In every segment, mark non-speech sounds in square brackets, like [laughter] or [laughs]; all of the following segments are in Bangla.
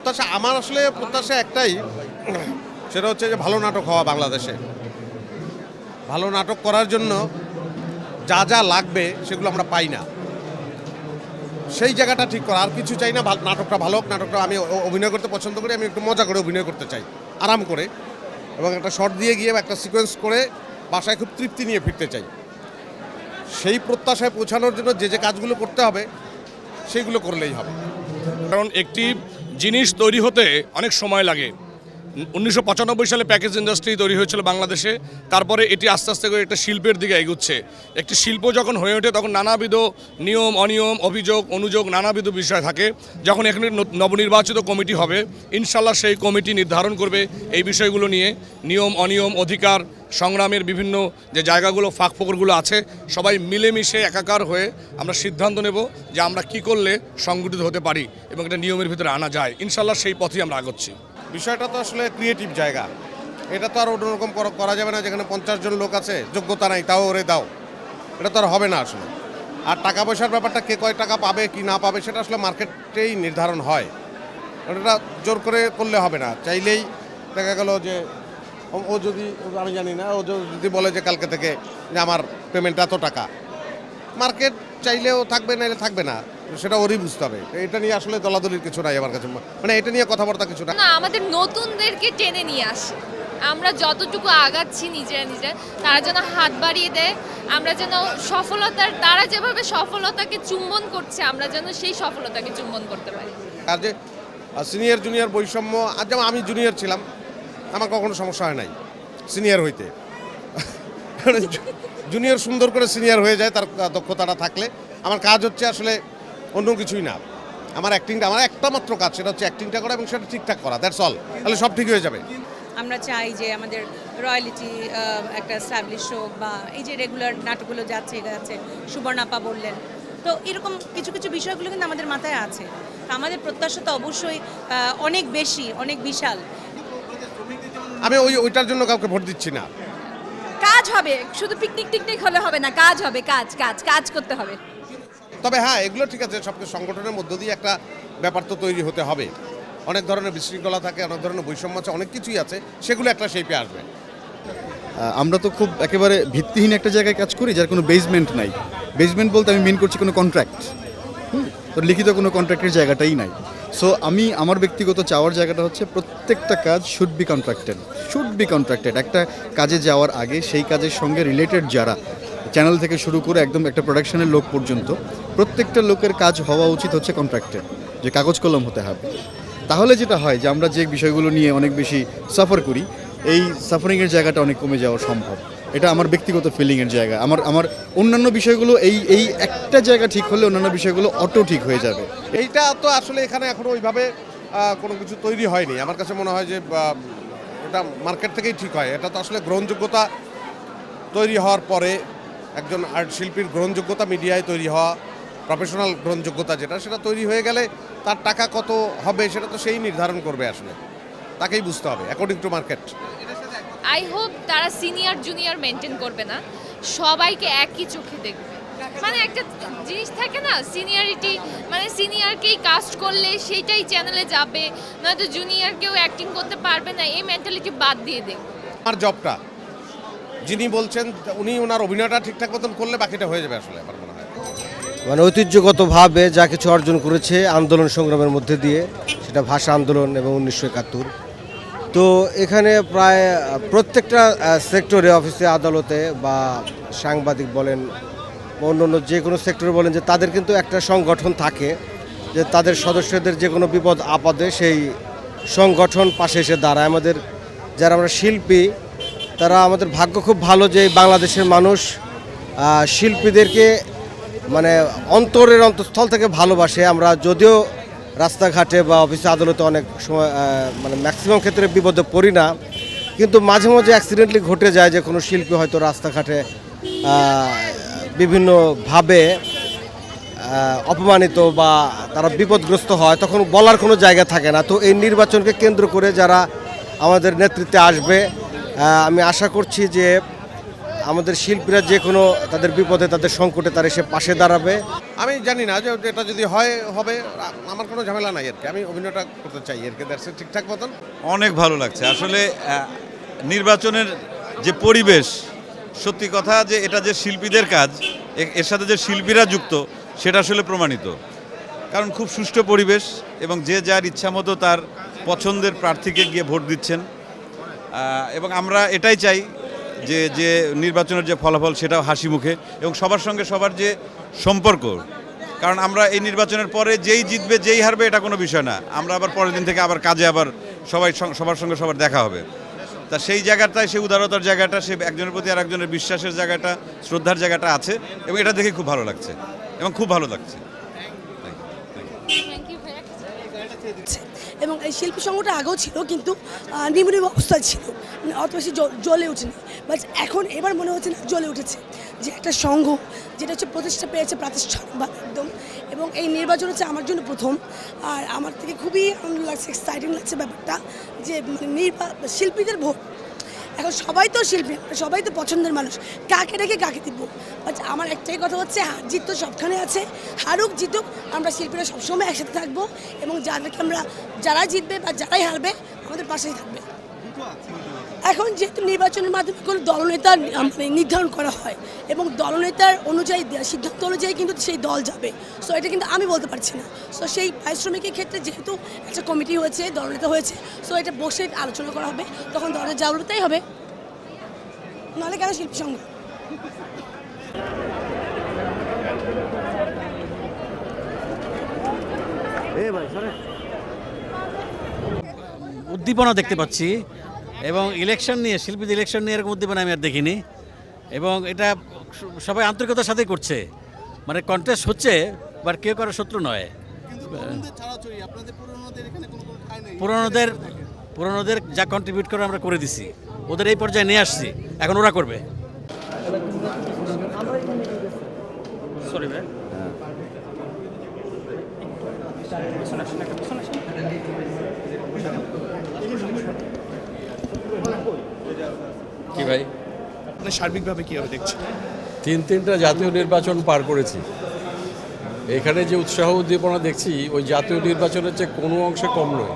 প্রত্যাশা, আমার আসলে প্রত্যাশা একটাই, সেটা হচ্ছে যে ভালো নাটক হওয়া বাংলাদেশে। ভালো নাটক করার জন্য যা যা লাগবে সেগুলো আমরা পাই না। সেই জায়গাটা ঠিক করা, আর কিছু চাই না নাটকটা ভালো নাটকটা আমি অভিনয় করতে পছন্দ করি, আমি একটু মজা করে অভিনয় করতে চাই, আরাম করে। এবং একটা শর্ট দিয়ে গিয়ে একটা সিকোয়েন্স করে বাসায় খুব তৃপ্তি নিয়ে ফিরতে চাই। সেই প্রত্যাশায় পৌঁছানোর জন্য যে যে কাজগুলো করতে হবে সেইগুলো করলেই হবে। কারণ একটি জিনিস তৈরি হতে অনেক সময় লাগে। উনিশশো পঁচানব্বই সালে প্যাকেজ ইন্ডাস্ট্রি তৈরি হয়েছিল বাংলাদেশে। তারপরে এটি আস্তে আস্তে করে একটা শিল্পের দিকে এগুচ্ছে। একটি শিল্প যখন হয়ে ওঠে, তখন নানাবিধ নিয়ম, অনিয়ম, অভিযোগ, অনুযোগ নানাবিধ বিষয় থাকে। যখন এখানে নবনির্বাচিত কমিটি হবে ইনশাল্লাহ সেই কমিটি নির্ধারণ করবে এই বিষয়গুলো নিয়ে। নিয়ম, অনিয়ম, অধিকার, সংগ্রামের বিভিন্ন যে জায়গাগুলো, ফাঁক ফোকরগুলো আছে, সবাই মিলেমিশে একাকার হয়ে আমরা সিদ্ধান্ত নেব যে আমরা কি করলে সংগঠিত হতে পারি এবং এটা নিয়মের ভিতরে আনা যায়। ইনশাল্লাহ সেই পথেই আমরা আগাচ্ছি। বিষয়টা তো আসলে ক্রিয়েটিভ জায়গা। এটা তো আর অন্যরকম করা- যাবে না, যেখানে পঞ্চাশ জন লোক আছে, যোগ্যতা নাই, তাও ওরে দাও। এটা তো আর হবে না আসলে। আর টাকা পয়সার ব্যাপারটা কে কয় টাকা পাবে, কি না পাবে, সেটা আসলে মার্কেটেই নির্ধারণ হয়। এটা জোর করে করলে হবে না। চাইলেই দেখা গেল যে, ও- ও যদি, আমি জানি না, ও যদি বলে যে কালকে থেকে যে আমার পেমেন্ট এত টাকা। মার্কেট চাইলেও থাকবে নাইলে থাকবে না। সেটা ওরই বুঝতে হবে। এটা নিয়ে আসলে দলাদলির কিছু নাই আমার কাছে। মানে এটা নিয়ে কথাবার্তা কিছু না। না আমাদের নতুনদেরকে টেনে নিয়ে আসে। আমরা যতটুকু আগাচ্ছি নিজেরা নিজেরা তারা যেন হাত বাড়িয়ে দেয়। আমরা যেন সফলতার তারা যেভাবে সফলতাকে চুম্বন করছে আমরা যেন সেই সফলতাকে চুম্বন করতে পারি। আর যে সিনিয়র জুনিয়র বৈষম্য আর যেমন আমি জুনিয়র ছিলাম আমার কখনো সমস্যা হয় নাই সিনিয়র হইতে। [laughs] জুনিয়র সুন্দর করে সিনিয়র হয়ে যায় তার দক্ষতাটা থাকলে। আমার কাজ হচ্ছে আসলে অন্য কিছুই না। আমার অ্যাক্টিংটা আমার একটা মাত্র কাজ সেটা হচ্ছে অ্যাক্টিংটা করা এবং সেটা ঠিকঠাক করা দ্যাটস অল তাহলে সব ঠিক হয়ে যাবে। আমরা চাই যে আমাদের রয়্যালিটি একটা স্ট্যাবলিশ হোক বা এই যে রেগুলার নাটকগুলো যাচ্ছে যাচ্ছে সুবর্ণাপা বললেন। তো এরকম কিছু কিছু বিষয়গুলো কিন্তু আমাদের মাথায় আছে। আমাদের প্রত্যাশা তো অবশ্যই অনেক বেশি অনেক বিশাল। আমি ওই ওইটার জন্য কাউকে ভোট দিচ্ছি না। কাজ হবে শুধু পিকনিক টিকনিক হলে হবে না কাজ হবে কাজ কাজ কাজ করতে হবে। তবে হ্যাঁ এগুলো ঠিক আছে সব সংগঠনের মধ্য দিয়ে একটা ব্যাপার তো তৈরি হতে হবে। অনেক ধরনের বিশৃঙ্খলা থাকে অনেক ধরনের বৈষম্য আছে অনেক কিছুই আছে সেগুলো একটা শেপে আসবে। আমরা তো খুব একেবারে ভিত্তিহীন একটা জায়গায় কাজ করি যার কোনো বেসমেন্ট নাই। বেসমেন্ট বলতে আমি মিন করছি কোনো কন্ট্রাক্ট হুম তো লিখিত কোনো কন্ট্রাক্টের জায়গাটাই নাই। সো আমি আমার ব্যক্তিগত চাওয়ার জায়গাটা হচ্ছে প্রত্যেকটা কাজ should be contracted should be contracted একটা কাজে যাওয়ার আগে সেই কাজের সঙ্গে রিলেটেড যারা চ্যানেল থেকে শুরু করে একদম একটা প্রোডাকশনের লোক পর্যন্ত, প্রত্যেকটা লোকের কাজ হওয়া উচিত হচ্ছে কন্ট্রাক্টেড যে কাগজ কলম হতে হবে। তাহলে যেটা হয় যে আমরা যে বিষয়গুলো নিয়ে অনেক বেশি সাফার করি, এই সাফারিংয়ের জায়গাটা অনেক কমে যাওয়া সম্ভব। এটা আমার ব্যক্তিগত ফিলিংয়ের জায়গা। আমার আমার অন্যান্য বিষয়গুলো এই এই একটা জায়গা ঠিক হলে অন্যান্য বিষয়গুলো অটো ঠিক হয়ে যাবে। এইটা তো আসলে এখানে এখনও ওইভাবে কোনো কিছু তৈরি হয়নি। আমার কাছে মনে হয় যে এটা মার্কেট থেকেই ঠিক হয়। এটা তো আসলে গ্রহণযোগ্যতা তৈরি হওয়ার পরে একজন আর্ট শিল্পীর গ্রহণযোগ্যতা মিডিয়ায় তৈরি হওয়া প্রফেশনাল গ্রহণযোগ্যতা যেটা, সেটা তৈরি হয়ে গেলে তার টাকা কত হবে, সেটা তো সেই নির্ধারণ করবে আসলে। তাকেই বুঝতে হবে according to market I hope তারা সিনিয়র জুনিয়র মেনটেন করবে না। সবাইকে একই চোখে দেখবে। মানে একটা জিনিস থাকে না সিনিয়রিটি মানে সিনিয়রকেই কাস্ট করলে সেইটাই চ্যানেলে যাবে নয়তো জুনিয়র কেউ অ্যাক্টিং করতে পারবে না এই মেন্টালিটি বাদ দিয়ে দেখবে আমার জবটা। যিনি বলছেন উনি ওনার অভিনয়টা ঠিকঠাক মতন করলে বাকিটা হয়ে যাবে আসলে আমার মনে হয়। মানে ঐতিহ্যগতভাবে যা কিছু অর্জন করেছে আন্দোলন সংগ্রামের মধ্যে দিয়ে সেটা ভাষা আন্দোলন এবং উনিশশো একাত্তর। তো এখানে প্রায় প্রত্যেকটা সেক্টরে অফিসে আদালতে বা সাংবাদিক বলেন অন্য অন্য যে কোনো সেক্টরে বলেন যে তাদের কিন্তু একটা সংগঠন থাকে, যে তাদের সদস্যদের যে কোনো বিপদ আপদে সেই সংগঠন পাশে এসে দাঁড়ায়। আমাদের যারা আমরা শিল্পী, তারা আমাদের ভাগ্য খুব ভালো যে বাংলাদেশের মানুষ শিল্পীদেরকে মানে অন্তরের অন্তঃস্থল থেকে ভালোবাসে। আমরা যদিও রাস্তাঘাটে বা অফিসে আদালতে অনেক সময় মানে ম্যাক্সিমাম ক্ষেত্রে বিপদে পড়ি না। কিন্তু মাঝে মাঝে অ্যাক্সিডেন্টলি ঘটে যায় যে কোনো শিল্পী হয়তো রাস্তাঘাটে বিভিন্নভাবে অপমানিত বা তারা বিপদগ্রস্ত হয়, তখন বলার কোনো জায়গা থাকে না। তো এই নির্বাচনকে কেন্দ্র করে যারা আমাদের নেতৃত্বে আসবে আমি আশা করছি যে আমাদের শিল্পীরা যে কোনো তাদের বিপদে তাদের সংকটে তার এসে পাশে দাঁড়াবে। আমি জানি না যে এটা যদি হয় হবে আমার কোনো ঝামেলা নাই আর কি আমি অভিনয়টা করতে চাই আর কি ঠিকঠাক মতন? অনেক ভালো লাগছে। আসলে নির্বাচনের যে পরিবেশ সত্যি কথা যে এটা যে শিল্পীদের কাজ এর সাথে যে শিল্পীরা যুক্ত সেটা আসলে প্রমাণিত। কারণ খুব সুষ্ঠু পরিবেশ এবং যে যার ইচ্ছা মতো তার পছন্দের প্রার্থীকে গিয়ে ভোট দিচ্ছেন। এবং আমরা এটাই চাই যে যে নির্বাচনের যে ফলাফল সেটাও হাসি মুখে এবং সবার সঙ্গে সবার যে সম্পর্ক। কারণ আমরা এই নির্বাচনের পরে যেই জিতবে, যেই হারবে এটা কোনো বিষয় না। আমরা আবার পরের দিন থেকে আবার কাজে আবার সবাই সবার সঙ্গে সবার দেখা হবে। তা সেই জায়গাটায়, সেই উদারতার জায়গাটা, সে একজনের প্রতি আর একজনের বিশ্বাসের জায়গাটা, শ্রদ্ধার জায়গাটা আছে এবং এটা দেখে খুব ভালো লাগছে এবং খুব ভালো লাগছে থ্যাংক ইউ ভাইয়া এবং এই শিল্পী সংঘটা আগেও ছিল কিন্তু নিম্ন অবস্থায় ছিল। অত বেশি জ্বলে ওঠেনি বাট এখন এবার মনে হচ্ছে না জ্বলে উঠেছে। যে একটা সংঘ, যেটা হচ্ছে প্রতিষ্ঠা পেয়েছে প্রাতিষ্ঠানিকভাবে একদম। এবং এই নির্বাচন হচ্ছে আমার জন্য প্রথম। আর আমার থেকে খুবই আনন্দ লাগছে এক্সাইটিং লাগছে ব্যাপারটা। যে মানে নির্বা শিল্পীদের ভোট এখন সবাই তো শিল্পী, সবাই তো পছন্দের মানুষ। কাকে রেখে কাকে দিব? আচ্ছা আমার একটাই কথা হচ্ছে হার জিত তো সবখানে আছে। হারুক জিতুক, আমরা শিল্পীরা সবসময় একসাথে থাকব এবং যাদেরকে আমরা, যারাই জিতবে বা যারাই হারবে, আমাদের পাশেই থাকবে। এখন যেহেতু নির্বাচনের মাধ্যমে কোনো দলনেতা নির্ধারণ করা হয় এবং দলনেতার অনুযায়ী সিদ্ধান্ত অনুযায়ী কিন্তু সেই দল যাবে। সো এটা কিন্তু আমি বলতে পারছি না। সো সেই পারিশ্রমিকের ক্ষেত্রে যেহেতু একটা কমিটি হয়েছে, দলনেতা হয়েছে সো এটা বসে আলোচনা করা হবে। তখন দলের যাওয়াটাই হবে। নাহলে কেন শিল্পী সংঘ? উদ্দীপনা দেখতে পাচ্ছি। এবং ইলেকশন নিয়ে শিল্পীদের ইলেকশন নিয়ে এরকম উদ্দীপনা আমি আর দেখিনি। এবং এটা সবাই আন্তরিকতার সাথেই করছে। মানে কন্টেস্ট হচ্ছে বাট কেউ কারও শত্রু নয়। পুরনোদের পুরনোদের যা কন্ট্রিবিউট করে আমরা করে দিছি। ওদের এই পর্যায়ে নিয়ে আসছি এখন ওরা করবে। সরি ভাই কি ভাই? আপনি সার্বিকভাবে কীভাবে দেখছেন? তিন তিনটা জাতীয় নির্বাচন পার করেছি। এখানে যে উৎসাহ উদ্দীপনা দেখছি ওই জাতীয় নির্বাচনের চেয়ে কোনো অংশে কম নয়।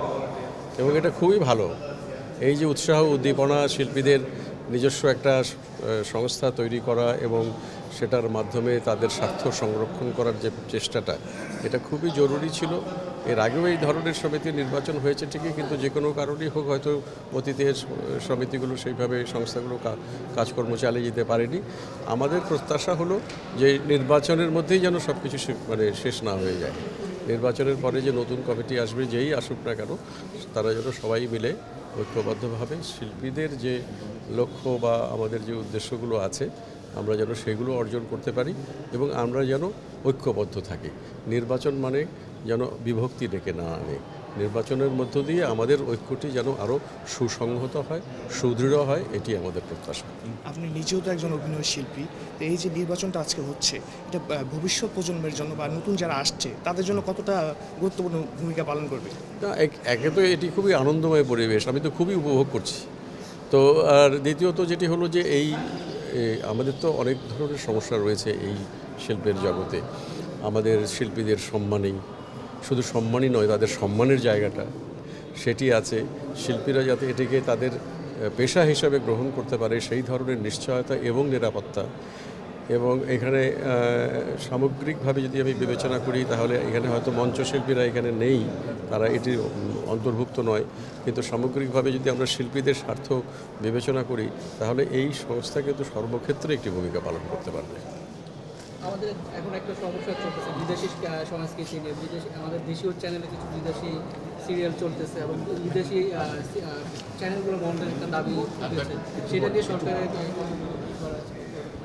এবং এটা খুবই ভালো। এই যে উৎসাহ উদ্দীপনা শিল্পীদের নিজস্ব একটা সংস্থা তৈরি করা এবং সেটার মাধ্যমে তাদের স্বার্থ সংরক্ষণ করার যে চেষ্টাটা এটা খুবই জরুরি ছিল। এর আগেও এই ধরনের সমিতি নির্বাচন হয়েছে ঠিকই, কিন্তু যে কোনো কারণেই হোক হয়তো অতীতের সমিতিগুলো সেইভাবে সংস্থাগুলো কাজকর্ম চালিয়ে যেতে পারেনি। আমাদের প্রত্যাশা হলো যে নির্বাচনের মধ্যেই যেন সব কিছু মানে শেষ না হয়ে যায়। নির্বাচনের পরে যে নতুন কমিটি আসবে, যেই আসুক না কেন, তারা যেন সবাই মিলে ঐক্যবদ্ধভাবে শিল্পীদের যে লক্ষ্য বা আমাদের যে উদ্দেশ্যগুলো আছে, আমরা যেন সেগুলো অর্জন করতে পারি এবং আমরা যেন ঐক্যবদ্ধ থাকি। নির্বাচন মানে যেন বিভক্তি ডেকে না আনে। নির্বাচনের মধ্য দিয়ে আমাদের ঐক্যটি যেন আরও সুসংহত হয় সুদৃঢ় হয় এটি আমাদের প্রত্যাশা। আপনি নিজেও তো একজন অভিনয় শিল্পী তো এই যে নির্বাচনটা আজকে হচ্ছে এটা ভবিষ্যৎ প্রজন্মের জন্য বা নতুন যারা আসছে তাদের জন্য কতটা গুরুত্বপূর্ণ ভূমিকা পালন করবে? না এক- তো এটি খুবই আনন্দময় পরিবেশ আমি তো খুবই উপভোগ করছি। তো আর দ্বিতীয়ত যেটি হলো যে এই আমাদের তো অনেক ধরনের সমস্যা রয়েছে এই শিল্পের জগতে। আমাদের শিল্পীদের সম্মানেই শুধু সম্মানই নয়, তাদের সম্মানের জায়গাটা সেটি আছে। শিল্পীরা যাতে এটিকে তাদের পেশা হিসাবে গ্রহণ করতে পারে সেই ধরনের নিশ্চয়তা এবং নিরাপত্তা। এবং এখানে সামগ্রিকভাবে যদি আমি বিবেচনা করি, তাহলে এখানে হয়তো মঞ্চশিল্পীরা এখানে নেই, তারা এটি অন্তর্ভুক্ত নয়। কিন্তু সামগ্রিকভাবে যদি আমরা শিল্পীদের স্বার্থ বিবেচনা করি, তাহলে এই সংস্থা কিন্তু সর্বক্ষেত্রে একটি ভূমিকা পালন করতে পারবে। আমাদের এখন একটা সমস্যা চলতেছে। বিদেশি সংস্কৃতি নিয়ে। বিদেশি, আমাদের দেশীয় চ্যানেলে কিছু বিদেশি সিরিয়াল চলতেছে এবং বিদেশি চ্যানেলগুলো বন্ধের একটা দাবি সেটা নিয়ে সরকারের?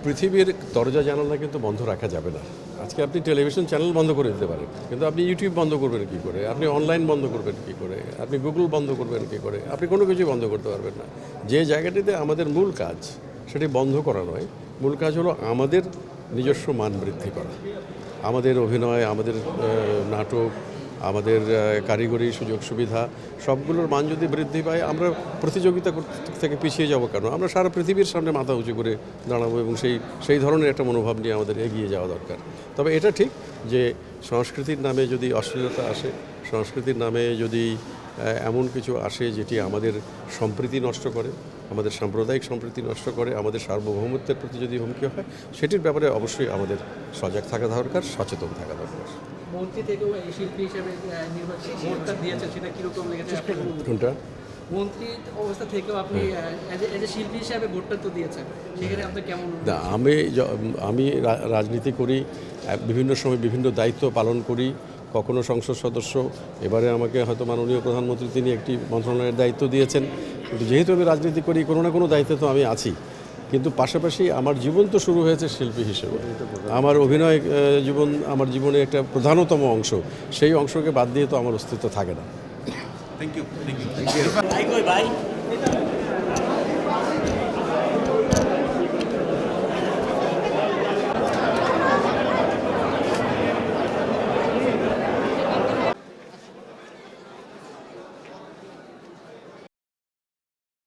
পৃথিবীর দরজা জানালা কিন্তু বন্ধ রাখা যাবে না। আজকে আপনি টেলিভিশন চ্যানেল বন্ধ করে দিতে পারেন। কিন্তু আপনি ইউটিউব বন্ধ করবেন কী করে? আপনি অনলাইন বন্ধ করবেন কী করে? আপনি গুগল বন্ধ করবেন কী করে? আপনি কোনো কিছুই বন্ধ করতে পারবেন না। যে জায়গাটিতে আমাদের মূল কাজ, সেটি বন্ধ করা নয়। মূল কাজ হলো আমাদের নিজস্ব মান বৃদ্ধি করা। আমাদের অভিনয়, আমাদের নাটক, আমাদের কারিগরি সুযোগ সুবিধা, সবগুলোর মান যদি বৃদ্ধি পায়, আমরা প্রতিযোগিতা থেকে পিছিয়ে যাব কেন? আমরা সারা পৃথিবীর সামনে মাথা উঁচু করে দাঁড়াবো এবং সেই সেই ধরনের একটা মনোভাব নিয়ে আমাদের এগিয়ে যাওয়া দরকার। তবে এটা ঠিক যে সংস্কৃতির নামে যদি অশ্লীলতা আসে, সংস্কৃতির নামে যদি এমন কিছু আসে যেটি আমাদের সম্প্রীতি নষ্ট করে আমাদের সাম্প্রদায়িক সম্প্রীতি নষ্ট করে আমাদের সার্বভৌমত্বের প্রতি যদি হুমকি হয় সেটির ব্যাপারে অবশ্যই আমাদের সজাগ থাকা দরকার সচেতন থাকা দরকার। মন্ত্রী থেকেও এই শিল্পী হিসেবে আহ, দিয়েছেন সেটা কীরকম লেগেছে? কোনটা? মন্ত্রী অবস্থা থেকেও আপনি এজ এ শিল্পী হিসাবে ভোটটা তো দিয়েছেন সেখানে আপনার কেমন না আমি আমি রাজনীতি করি বিভিন্ন সময় বিভিন্ন দায়িত্ব পালন করি কখনো সংসদ সদস্য এবারে আমাকে হয়তো মাননীয় প্রধানমন্ত্রী তিনি একটি মন্ত্রণালয়ের দায়িত্ব দিয়েছেন। কিন্তু যেহেতু আমি রাজনীতি করি কোনো না কোনো দায়িত্বে তো আমি আছি। কিন্তু পাশাপাশি আমার জীবন তো শুরু হয়েছে শিল্পী হিসেবে। আমার অভিনয় জীবন আমার জীবনে একটা প্রধানতম অংশ। সেই অংশকে বাদ দিয়ে তো আমার অস্তিত্ব থাকে না। Thank you thank you